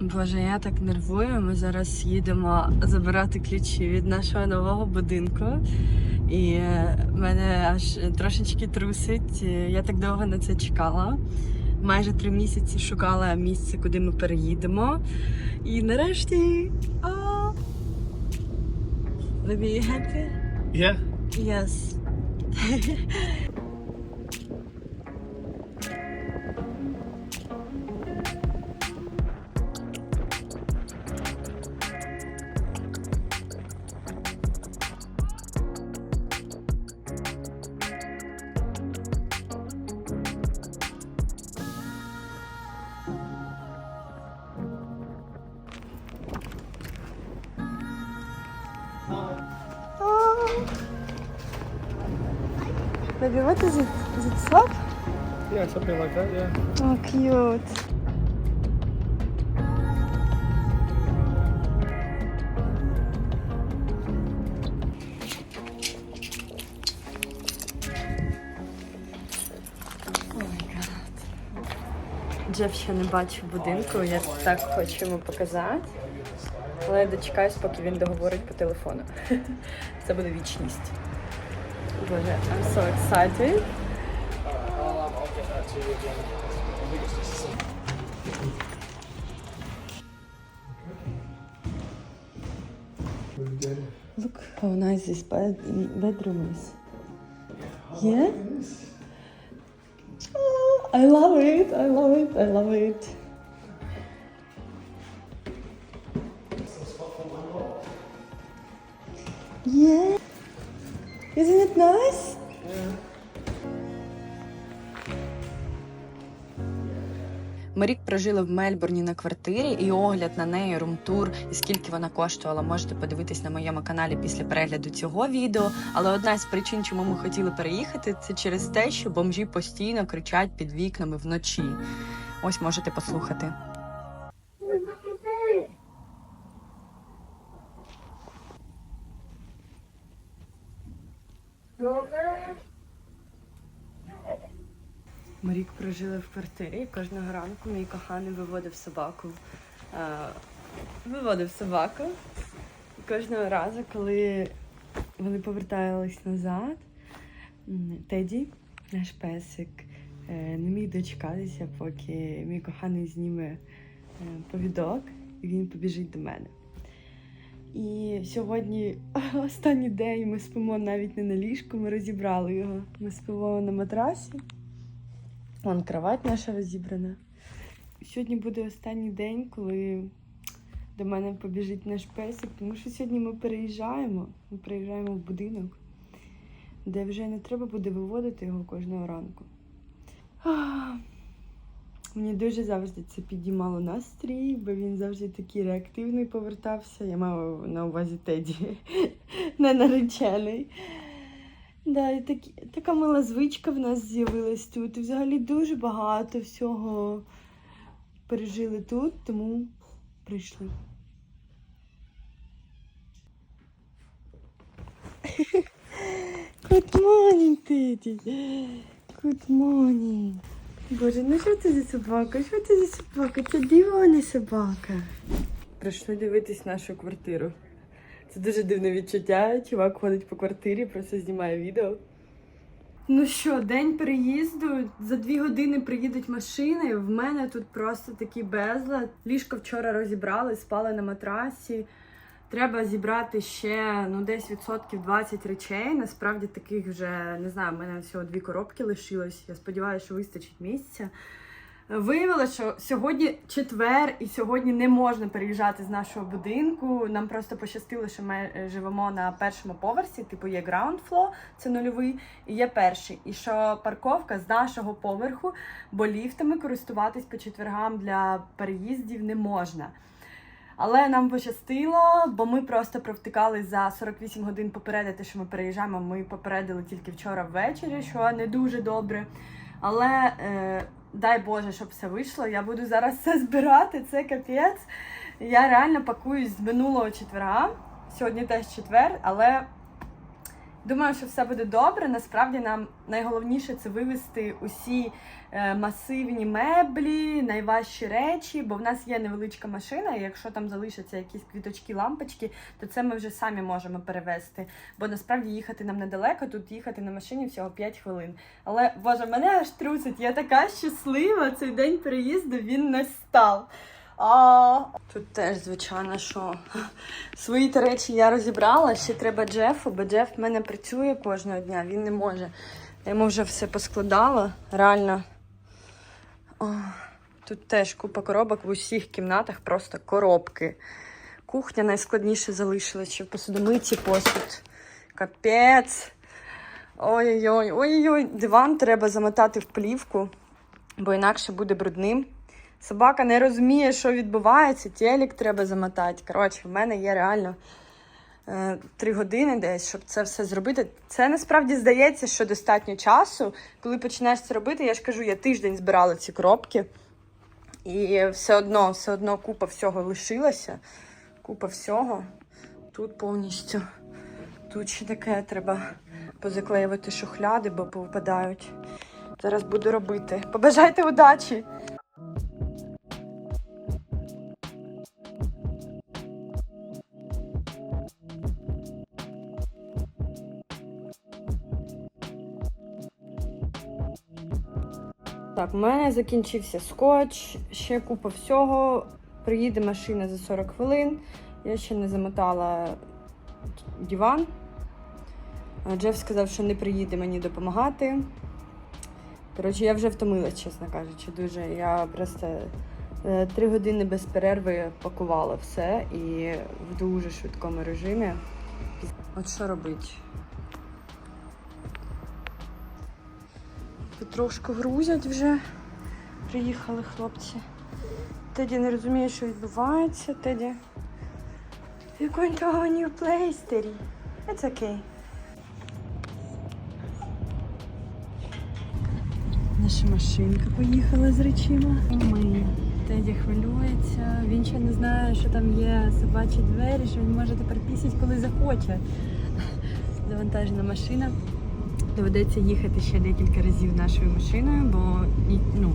Боже, я так нервую. Ми зараз їдемо забирати ключі від нашого нового будинку. І мене аж трошечки трусить. Я так довго на це чекала. Майже три місяці шукала місце, куди ми переїдемо. І нарешті. А... Baby, you happy? Yeah. Yes. Baby, what is it? Is it soap? Yeah, something like that, yeah. Oh, cute. Джеф ще не бачив будинку, я так хочу йому показати. Але я дочекаюсь, поки він договорить по телефону. Це буде вічність. I'm so excited. Look how nice this bed bedroom is. Yeah? Oh, I love it, I love it, I love it. Yeah. Isn't it nice? Ми рік прожили в Мельбурні на квартирі, і огляд на неї, румтур і скільки вона коштувала, можете подивитись на моєму каналі після перегляду цього відео. Але одна з причин, чому ми хотіли переїхати, це через те, що бомжі постійно кричать під вікнами вночі. Ось можете послухати. Рік прожили в квартирі. Кожного ранку мій коханий виводив собаку. е, Виводив собаку. Кожного разу, коли вони повертались назад, Теді, наш песик, е, не міг дочекатися, поки мій коханий зніме е, повідок і він побіжить до мене. І сьогодні останній день ми спимо навіть не на ліжку, ми розібрали його. Ми спимо на матрасі. Вон кровать наша розібрана. Сьогодні буде останній день, коли до мене побіжить наш песик, тому що сьогодні ми переїжджаємо. Ми переїжджаємо в будинок, де вже не треба буде виводити його кожного ранку. Мені дуже завжди це підіймало настрій, бо він завжди такий реактивний повертався. Я маю на увазі Теді, не наречений. Да, і такі, така мала звичка в нас з'явилась тут. І взагалі дуже багато всього пережили тут, тому прийшли. Good morning, Теді. Good morning. Боже, ну що це за собака? Що це за собака? Це диво, не собака. Прийшли дивитись нашу квартиру. Це дуже дивне відчуття. Чувак ходить по квартирі, просто знімає відео. Ну що, день переїзду. За дві години приїдуть машини. В мене тут просто такий безлад. Ліжко вчора розібрали, спали на матрасі. Треба зібрати ще ну, десь відсотків 20 речей. Насправді таких вже не знаю, в мене всього дві коробки лишилось. Я сподіваюся, що вистачить місця. Виявилося, що сьогодні четвер, і сьогодні не можна переїжджати з нашого будинку. Нам просто пощастило, що ми е, живемо на першому поверсі, типу є ground floor, це нульовий, і є перший. І що парковка з нашого поверху, бо ліфтами користуватись по четвергам для переїздів не можна. Але нам пощастило, бо ми просто провтикали за 48 годин попередити, що ми переїжджаємо. Ми попередили тільки вчора ввечері, що не дуже добре. Але е, дай Боже, щоб все вийшло. Я буду зараз все збирати. Це капець. Я реально пакуюсь з минулого четверга. Сьогодні теж четвер, але Думаю, що все буде добре. Насправді нам найголовніше це вивезти усі е, масивні меблі, найважчі речі, бо в нас є невеличка машина, і якщо там залишаться якісь квіточки, лампочки, то це ми вже самі можемо перевезти. Бо насправді їхати нам недалеко, тут їхати на машині всього 5 хвилин. Але боже, мене аж трусить. Я така щаслива. Цей день переїзду він настав. А тут теж, звичайно, що свої та речі я розібрала. Ще треба Джефу, бо Джеф в мене працює кожного дня, він не може. Я йому вже все поскладала. Реально. О, тут теж купа коробок в усіх кімнатах, просто коробки. Кухня найскладніше залишилась, ще в посудомийці посуд. Капець. Ой-ой-ой, ой-ой-ой, диван треба замотати в плівку, бо інакше буде брудним. Собака не розуміє, що відбувається, телек треба замотати. Коротше, в мене є реально е, три години десь, щоб це все зробити. Це насправді здається, що достатньо часу. Коли починаєш це робити, я ж кажу, я тиждень збирала ці коробки, і все одно, все одно купа всього лишилася. Купа всього. Тут повністю. Тут ще таке треба позаклеювати шухляди, бо повпадають. Зараз буду робити. Побажайте удачі! Так, у мене закінчився скотч, ще купа всього. Приїде машина за 40 хвилин. Я ще не замотала диван. Джеф сказав, що не приїде мені допомагати. Коротше, я вже втомилась, чесно кажучи, дуже. Я просто е, три години без перерви пакувала все і в дуже швидкому режимі. От що робити? Потрошку грузять вже. Приїхали хлопці. Теді не розуміє, що відбувається. Теді. You're going to a new place, Teddy. It's okay. Наша машинка поїхала з речима. Теді хвилюється. Він ще не знає, що там є собачі двері, що він може тепер пісять, коли захоче. Завантажена машина. Доведеться їхати ще декілька разів нашою машиною, бо ну,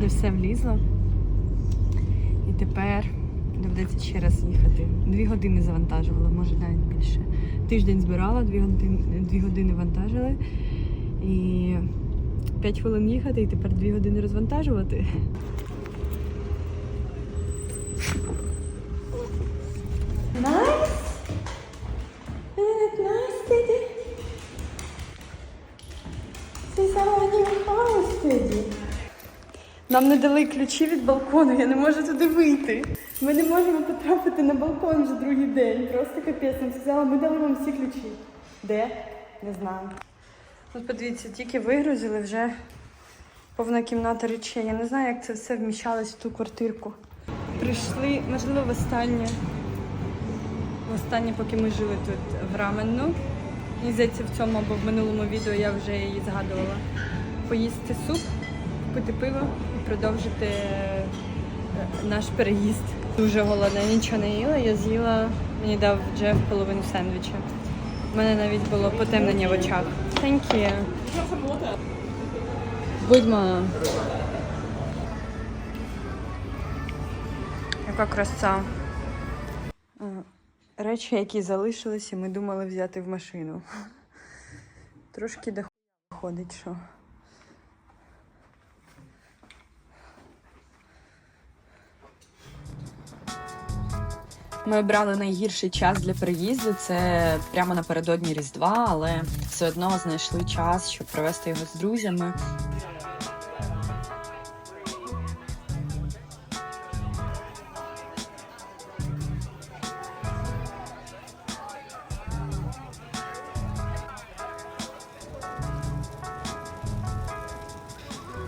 не все влізло. І тепер доведеться ще раз їхати. Дві години завантажувала, може навіть більше. Тиждень збирала, дві години, дві години вантажили. І 5 хвилин їхати, і тепер дві години розвантажувати. Нам не дали ключі від балкону, я не можу туди вийти. Ми не можемо потрапити на балкон вже другий день. Просто капець. Нам сказали, ми дали вам всі ключі. Де? Не знаю. От подивіться, тільки вигрузили вже повна кімната речей. Я не знаю, як це все вміщалось в ту квартирку. Прийшли, можливо, в останнє. Востаннє, поки ми жили тут в Раменну. Мені здається, в цьому або в минулому відео я вже її згадувала. Поїсти суп, купити пиво і продовжити е, наш переїзд. Дуже голодна, нічого не їла. Я з'їла, мені дав Джеф половину сендвіча. У мене навіть було потемнення в очах. Thank you. Будьмо. Яка краса. Е, Речі, які залишилися, ми думали взяти в машину. Трошки доходить, що. Ми обрали найгірший час для переїзду. Це прямо напередодні Різдва, але все одно знайшли час, щоб провести його з друзями.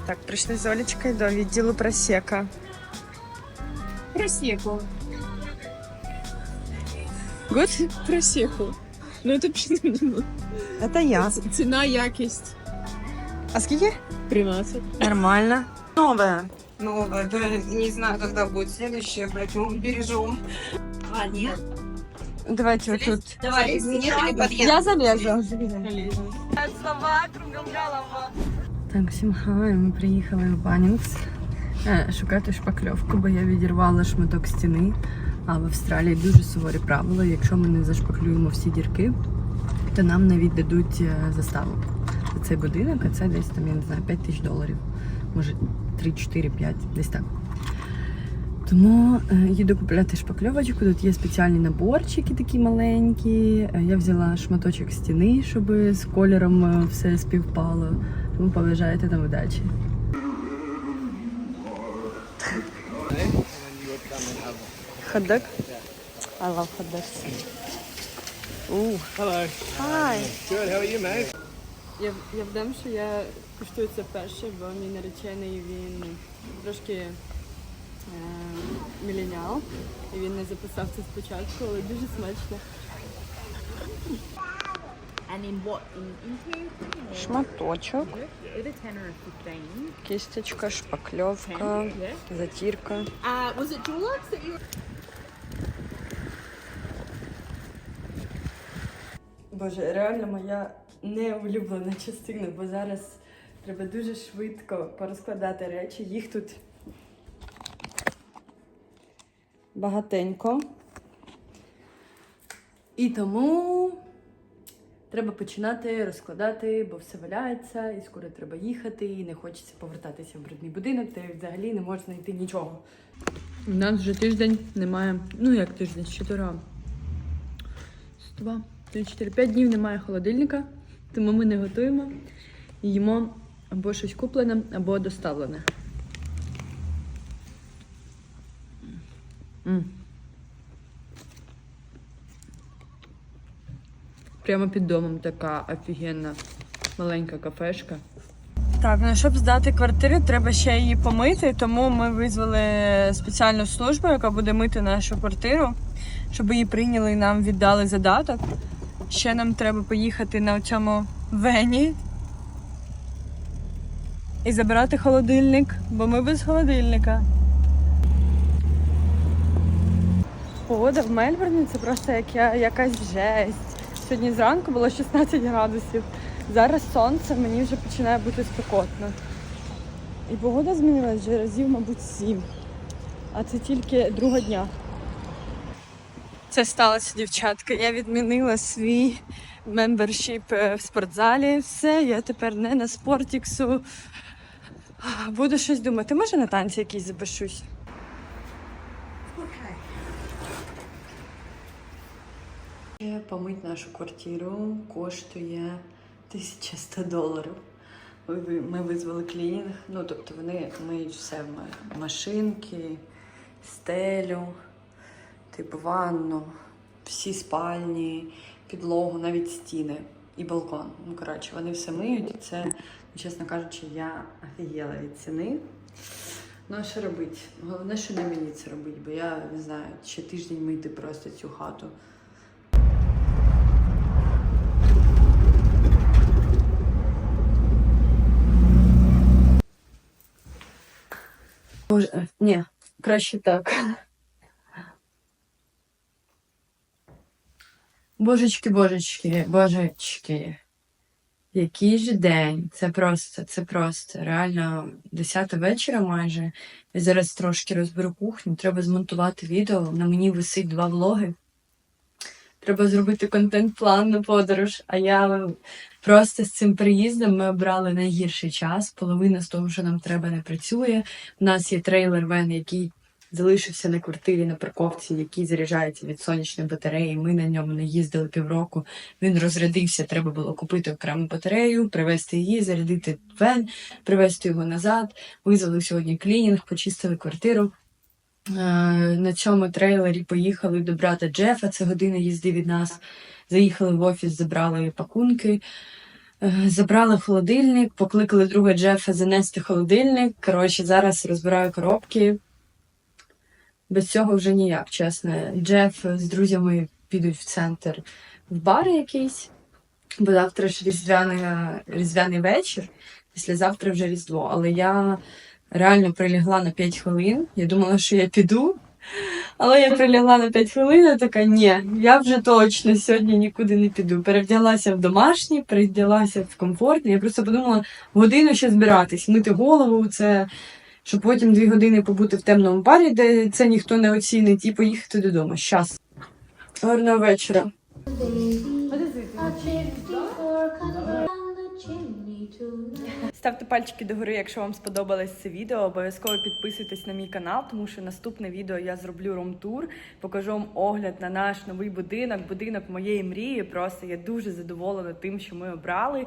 Так, прийшли з Олечкою до відділу просека. Просеку. Good? Просеку. Ну это вообще Це я. цена, якость. А скільки? 13. Нормально. Нове. Новое, да, не знаю, когда будет следующее, поэтому бережем. А, нет? Давайте вот тут. Давай, извини, Я залежу. Так, всім хай, ми приїхали в Банінгс е, шукати шпакльовку, бо я відірвала шматок стіни. А в Австралії дуже суворі правила. Якщо ми не зашпаклюємо всі дірки, то нам не віддадуть е, заставу. За цей будинок, а це десь там, я не знаю, 5 тисяч доларів. Може 3, 4, 5, десь так. Тому е, їду купляти шпакльовочку. Тут є спеціальні наборчики такі маленькі. Е, Я взяла шматочок стіни, щоб з кольором все співпало. Тому побажайте нам удачі. Хот-дог? I love hot dogs. Ooh. Hello. Hi. Good, how are you, mate? Я, я вдам, що я куштую це перше, бо мій наречений він трошки е, міленіал. І він не записав це спочатку, але дуже смачно. And in what? In, in? Шматочок, With a 10 or a 15. кісточка, шпакльовка, 10, затірка. Uh, was it Dulux that you Боже, реально моя неулюблена частина, бо зараз треба дуже швидко порозкладати речі. Їх тут багатенько. І тому треба починати розкладати, бо все валяється, і скоро треба їхати, і не хочеться повертатися в брудний будинок, де взагалі не можна знайти нічого. У нас вже тиждень немає. Ну як тиждень, з чотири. З два, три, чотири, п'ять днів немає холодильника, тому ми не готуємо. Їмо або щось куплене, або доставлене. М. Прямо під домом така офігенна маленька кафешка. Так, ну щоб здати квартиру, треба ще її помити, тому ми визвали спеціальну службу, яка буде мити нашу квартиру, щоб її прийняли і нам віддали задаток. Ще нам треба поїхати на цьому вені і забирати холодильник, бо ми без холодильника. Погода в Мельбурні це просто як якась жесть. Сьогодні зранку було 16 градусів. Зараз сонце, мені вже починає бути спекотно. І погода змінилась вже разів, мабуть, сім. А це тільки друга дня. Це сталося, дівчатка. Я відмінила свій мембершіп е, в спортзалі. Все, я тепер не на спортіксу. Буду щось думати. Може на танці якісь запишусь. Помить нашу квартиру коштує 1100 доларів. Ми, визвали клінінг. Ну, тобто вони миють все машинки, стелю, типу ванну, всі спальні, підлогу, навіть стіни і балкон. Ну, коротше, вони все миють, і це, чесно кажучи, я офігела від ціни. Ну, а що робити? Головне, що не мені це робити, бо я не знаю, ще тиждень мити просто цю хату. Боже, ні, краще так. Божечки, божечки, божечки. Який же день? Це просто, це просто. Реально, 10 вечора майже. Я зараз трошки розберу кухню. Треба змонтувати відео. На мені висить два влоги. Треба зробити контент-план на подорож. А я просто з цим приїздом ми обрали найгірший час. Половина з того, що нам треба, не працює. У нас є трейлер вен, який залишився на квартирі на парковці, який заряджається від сонячної батареї. Ми на ньому не їздили півроку. Він розрядився. Треба було купити окрему батарею, привезти її, зарядити вен, привезти його назад. Визвали сьогодні клінінг, почистили квартиру. Е, На цьому трейлері поїхали до брата Джефа. Це година їзди від нас. Заїхали в офіс, забрали пакунки. Е, Забрали холодильник, покликали друга Джефа занести холодильник. Коротше, зараз розбираю коробки. Без цього вже ніяк, чесно. Джеф з друзями підуть в центр в бар якийсь, бо завтра ж різдвяний, різдвяний вечір, післязавтра вже Різдво. Але я реально прилягла на 5 хвилин. Я думала, що я піду, Але я прилягла на 5 хвилин, і така ні, я вже точно сьогодні нікуди не піду. Перевдялася в домашнє, перевдялася в комфортне. Я просто подумала, годину ще збиратись, мити голову, це щоб потім дві години побути в темному парі, де це ніхто не оцінить, і поїхати додому. Щас. Гарного вечора. Ставте пальчики догори, якщо вам сподобалось це відео. Обов'язково підписуйтесь на мій канал, тому що наступне відео я зроблю рум-тур, покажу вам огляд на наш новий будинок, будинок моєї мрії. Просто я дуже задоволена тим, що ми обрали.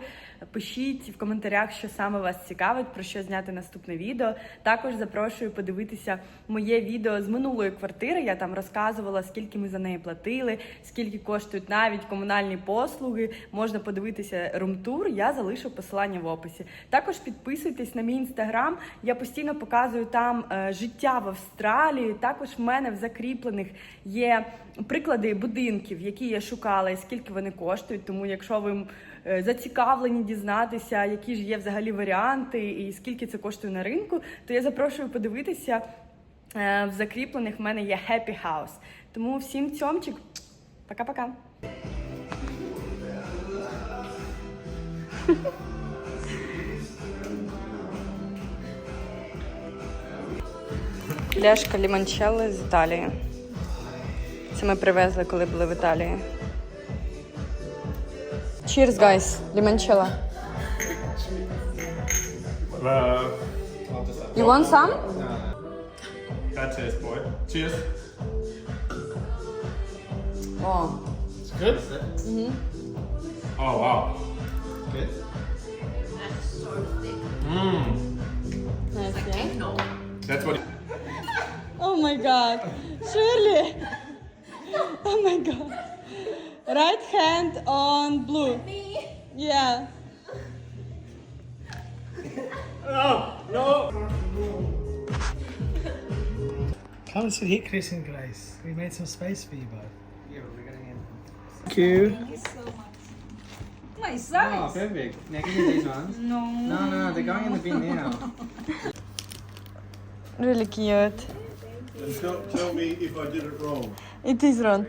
Пишіть в коментарях, що саме вас цікавить, про що зняти наступне відео. Також запрошую подивитися моє відео з минулої квартири. Я там розказувала, скільки ми за неї платили, скільки коштують навіть комунальні послуги. Можна подивитися рум-тур. Я залишу посилання в описі. Також підписуйтесь на мій інстаграм. Я постійно показую там е, життя в Австралії. Також в мене в закріплених є приклади будинків, які я шукала, і скільки вони коштують. Тому, якщо ви е, зацікавлені дізнатися, які ж є взагалі варіанти і скільки це коштує на ринку, то я запрошую подивитися. Е, В закріплених в мене є Happy House. Тому всім цьомчик. Пока-пока. Пляшка лімончелли з Італії. Це ми привезли, коли були в Італії. Cheers, guys. Лімончелла. Uh, You want some? that's it, boy. Cheers. О, It's good? Mm -hmm. Oh, wow. Good? Mmm. That's what. Oh my god. Shirley. Oh my god. Right hand on blue. Me? Yeah. Oh, no. Come and sit here, Chris and Grace. We made some space for you both. Yeah, we're gonna hand Thank you. Oh, perfect. Now give me these ones. No. No, no, they're going in the bin now. Really cute. And tell, tell me if I did it wrong. It is wrong.